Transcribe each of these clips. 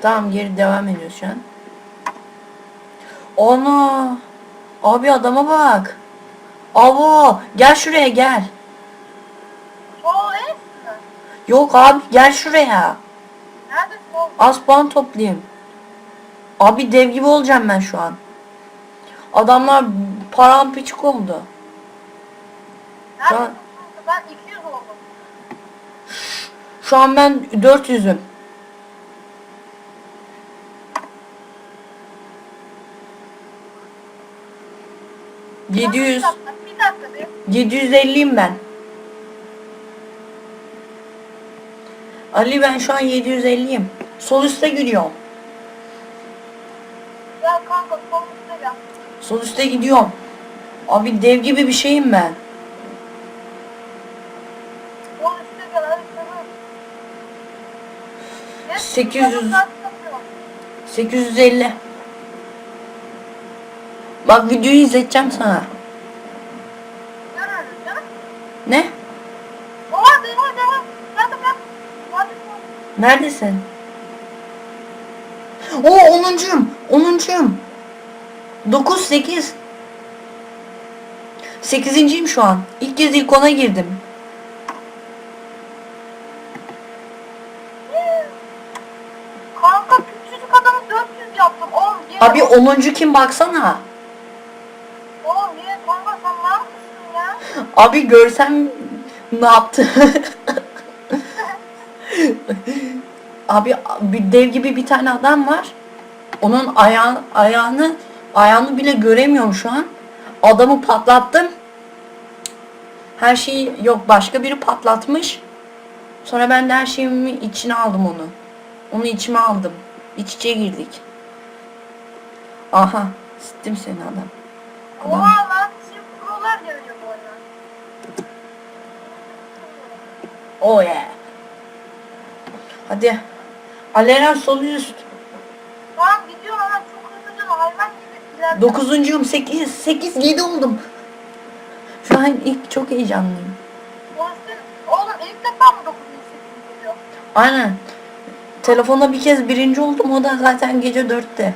Tamam geri devam ediyoruz şu an. Ana. Abi adama bak. Avo gel şuraya gel. Mi? Yok abi gel şuraya. Nerede sol? Az puan toplayayım. Abi dev gibi olacağım ben şu an. Adamlar paramparçık oldu. An- Ben 200 oldum. Şu an ben 400'üm. 700 dakika, bir dakika bir. 750'yim ben. Ali ben şu an 750'yim. Sol üstte gidiyorum. Ya kanka sol üstte gel. Sol üstte gidiyorum. Abi dev gibi bir şeyim ben. Sol üstte gel hadi sana. Ne? 800. Yarım saat yapıyorum. 850. Bak videoyu izleteceğim sana. Ne? Neredesin? O 10'uncuyum. 10'uncuyum. 9 8. 8.'yim şu an. İlk kez ilk ona girdim. Kanka küçücük adamı 400 yaptım. Oğlum. Abi 10. kim baksana. Oğlum ye kanka sen ne yapmışsın ya? Abi görsem ne yaptı? Abi bir dev gibi bir tane adam var. Onun ayağı, ayağını ayağını bile göremiyorum şu an. Adamı patlattım. Her şeyi yok başka biri patlatmış. Sonra ben de her şeyimi içine aldım onu. Onu içime aldım. İç içe girdik. Aha, sittim seni adam. Adam. Oha lan şimdi prolar bu oyuna. Oh yeah. Hadi. Aleren sol üst. Tamam gidiyorum ama çok hızlıca hayvan gibi ilerliyorum. Dokuzuncuyum. Sekiz. Sekiz. Yedi oldum. Şu an ilk çok heyecanlıyım. Oğlum ilk defa mı 9. seçim geliyor? Aynen. Telefonda bir kez birinci oldum. O da zaten gece dörtte.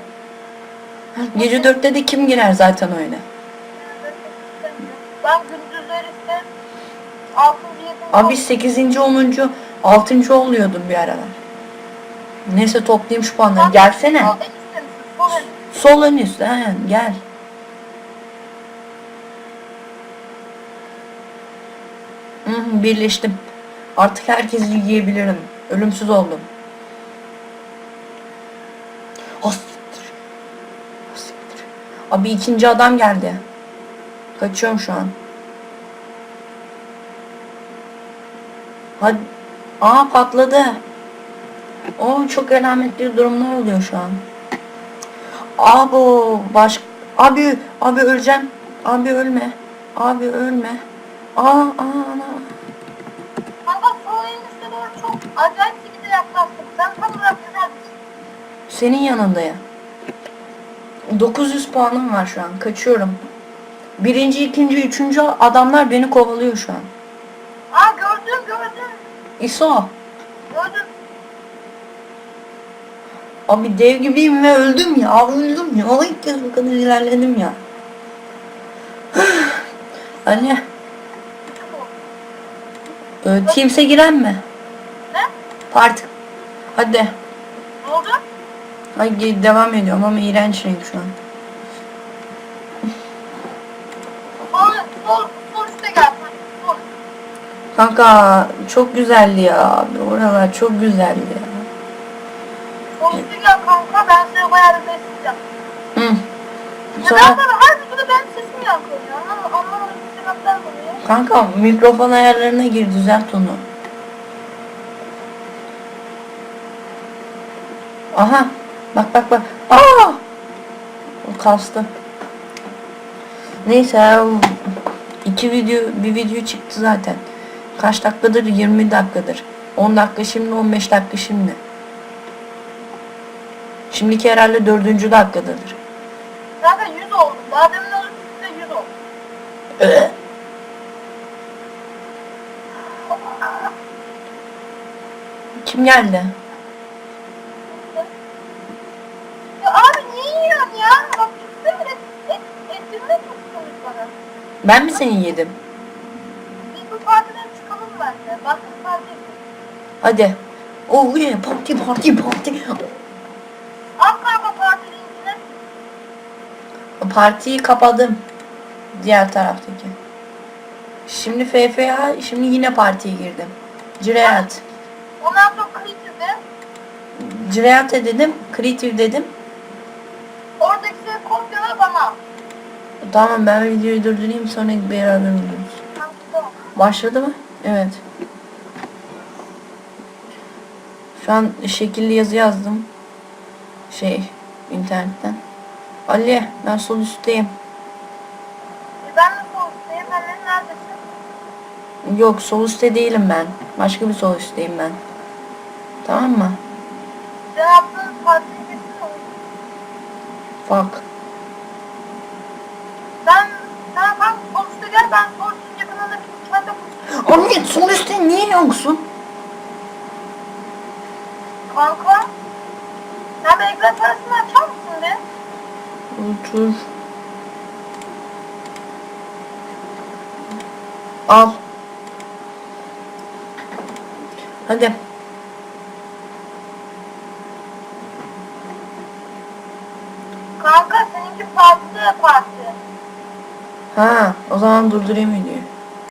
Gece dörtte de kim girer zaten öyle. Ben gündüzleri işte 6. 7. Abi sekizinci, onuncu, altıncı oluyordum bir aralar. Neyse toplayayım şu puanları. Gelsene. Sol ön üstte. Aynen. Gel. Hı, birleştim. Artık herkesi yiyebilirim. Ölümsüz oldum. Ah, siktir. Ah. Abi ikinci adam geldi. Kaçıyorum şu an. Hadi. Aa patladı. O çok alametli durumlar oluyor şu an. Abo baş abi abi öleceğim. Abi ölme. Abi ölme. Aa aa ana. Kanka sol en üstte doğru çok acayip şekilde yaklaştım. Sen tam olarak neredesin? Senin yanında ya. 900 puanım var şu an. Kaçıyorum. Birinci, ikinci, üçüncü adamlar beni kovalıyor şu an. İso. Abi dev gibiyim ve öldüm ya. Abi öldüm ya. O ilk kez bu kadar ilerledim ya. Anne. Ee, Teams'e giren mi? Ne? Part. Hadi. Ne oldu? Hadi devam ediyorum ama iğrenç renk şu an. Sol, sol, sol üstte gel. Sol. Kanka çok güzeldi ya abi. Oralar çok güzeldi ya. Gel kanka ben seni bayağı bir besleyeceğim. Hı. Sonra tabii her videoda ben sesimi yakıyorum ya. Anlamadım, sebepler bunu ya. kanka mikrofon ayarlarına gir düzelt onu. Aha. Bak bak bak. Aa! O kastı. Neyse ya, iki video bir video çıktı zaten. Kaç dakikadır? 20 dakikadır. 10 dakika şimdi 15 dakika şimdi. Şimdiki herhalde dördüncü dakikadadır. Zaten 100 oldu. Daha demin alıp 100 oldu. Kim geldi? Ben mi seni yedim? Başka bir parti. Hadi. Oh yeah parti parti parti. Kanka parti linkini. Partiyi kapadım. Diğer taraftaki. Şimdi FFA, şimdi yine partiye girdim. Cireat. Ondan sonra Creative'de. Cireat'e dedim, Creative dedim. Oradaki şey kopyala bana. Tamam ben videoyu durdurayım sonra beraber gidiyoruz. Başladı mı? Evet. Şu an şekilli yazı yazdım. Şey, internetten. Ali, ben sol üstteyim. E ben de soğuktayım. Hemen neredesin? Yok, sol üstte değilim ben. Başka bir sol üstteyim ben. Tamam mı? Ne partiyi getirin. Fuck. Ben, sen kanka sol üstte gel. Ben sol üstün yakınında bir kendi buluşayım. Ali, sol niye yoksun? Kanka. Sen bir ekran parasını açar mısın be? Otur. Al. Hadi. Kanka seninki de parti. Ha, o zaman durdurayım videoyu.